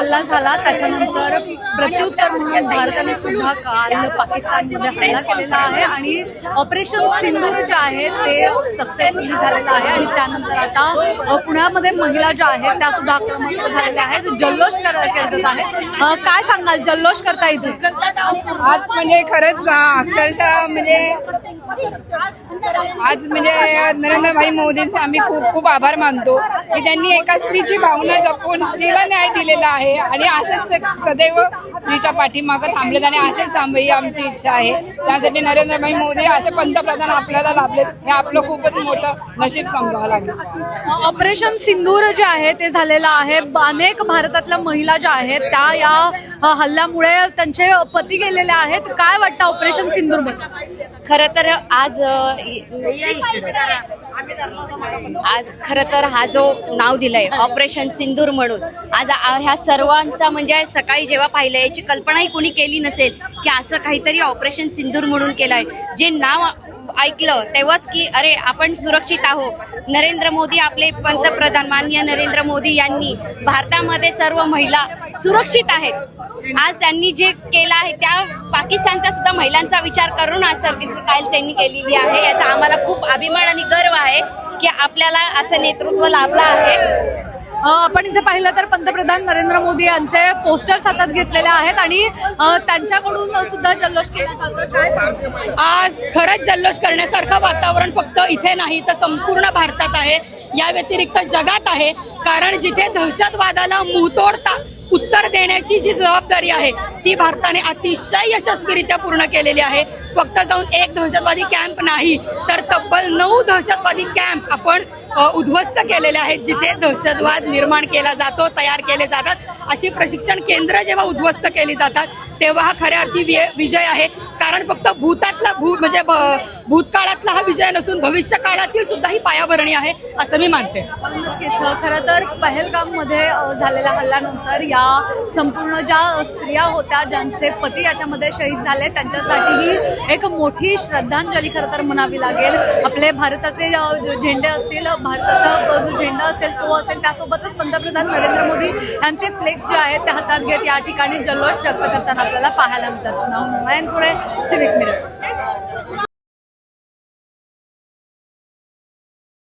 हल्ला झाला त्याच्यानंतर प्रत्युत्तर म्हणून भारताने सुद्धा काल पाकिस्तानमध्ये हल्ला केलेला आहे आणि ऑपरेशन सिंदूर जे आहे ते सक्सेसफुली झालेलं आहे आणि त्यानंतर आता पुण्यामध्ये महिला ज्या आहेत त्या सुद्धा आक्रमक झालेल्या आहेत. जल्लोष करत आहेत. काय सांगाल? जल्लोष करता इथे. आज म्हणजे खरंच अक्षरशः म्हणजे आज म्हणजे नरेंद्रभाई मोदींचे आम्ही खूप खूप आभार मानतो की त्यांनी एका स्त्रीची भावना जपून स्त्रीला न्याय दिलेला आहे. आणि असेच ते सदैव स्त्रीच्या पाठीमागं थांबलेत आणि असेच थांबे ही आमची इच्छा आहे. त्यासाठी नरेंद्रभाई मोदी असे पंतप्रधान आपल्याला लाभलेत. हे आपलं खूपच मोठं नशीब समजावं लागेल. ऑपरेशन सिंदूर जे आहे ते झालेलं आहे. अनेक भारतातल्या महिला ज्या आहेत त्या या हल्ल्यामुळे त्यांचे पती गेलेले आहेत. काय वाटतं ऑपरेशन सिंदूरबद्दल खर तर आज आज खरं तर हा जो नाव दिलंय ऑपरेशन सिंदूर म्हणून आज ह्या सर्वांचा म्हणजे सकाळी जेव्हा पाहिलं याची कल्पनाही कोणी केली नसेल की असं काहीतरी ऑपरेशन सिंदूर म्हणून केलंय. जे नाव ऐकलं तेव्हाच की अरे आपण सुरक्षित आहोत. नरेंद्र मोदी आपले पंतप्रधान माननीय नरेंद्र मोदी यांनी भारतामध्ये सर्व महिला सुरक्षित आहेत. आज त्यांनी जे केलं आहे त्या पाकिस्तानच्या सुद्धा महिलांचा विचार करून आज सरकारची काल त्यांनी केलेली आहे. याचा आम्हाला खूप अभिमान आणि गर्व आहे. आपल्याला असं नेतृत्व लाभलं आहे. आपण इथे पाहिलं तर पंतप्रधान नरेंद्र मोदी यांचे पोस्टर्स हातात घेतलेले आहेत आणि त्यांच्याकडून सुद्धा जल्लोष केला जातो काय आज खरंच जल्लोष करण्यासारखं वातावरण फक्त इथे नाही तर संपूर्ण भारतात आहे. या व्यतिरिक्त जगात आहे. कारण जिथे दहशतवादाला मुहतोडता उत्तर देण्याची जी जबाबदारी आहे ती भारताने अतिशय यशस्वीरित्या पूर्ण केलेली आहे. फक्त जाऊन एक दहशतवादी कॅम्प नाही तर तब्बल नऊ दहशतवादी कॅम्प आपण उद्ध्वस्त केलेले आहेत जिथे दहशतवाद निर्माण केला जातो तयार केले जातात. अशी प्रशिक्षण केंद्र जेव्हा उद्ध्वस्त केली जातात तेव्हा हा खऱ्या अर्थी वि- विजय आहे. कारण फक्त भूतातला भू म्हणजे भूतकाळातला हा विजय नसून भविष्य काळातील सुद्धा ही पायाभरणी आहे असं मी मानते. नक्कीच. खरं तर पहलगाममध्ये झालेल्या हल्ल्यानंतर या संपूर्ण ज्या स्त्रिया होत्या ज्यांचे पती याच्यामध्ये शहीद झाले त्यांच्यासाठी ही एक मोठी श्रद्धांजली खरं तर म्हणावी लागेल. आपले भारताचे जो झेंडे असतील भारताचा जो झेंडा असेल तो असेल त्यासोबतच पंतप्रधान नरेंद्र मोदी यांचे फ्लेक्स जे आहेत ते हातात घेत या ठिकाणी जल्लोष व्यक्त करताना आपल्याला पाहायला मिळतात. नारायणपुरे सिविक मिरर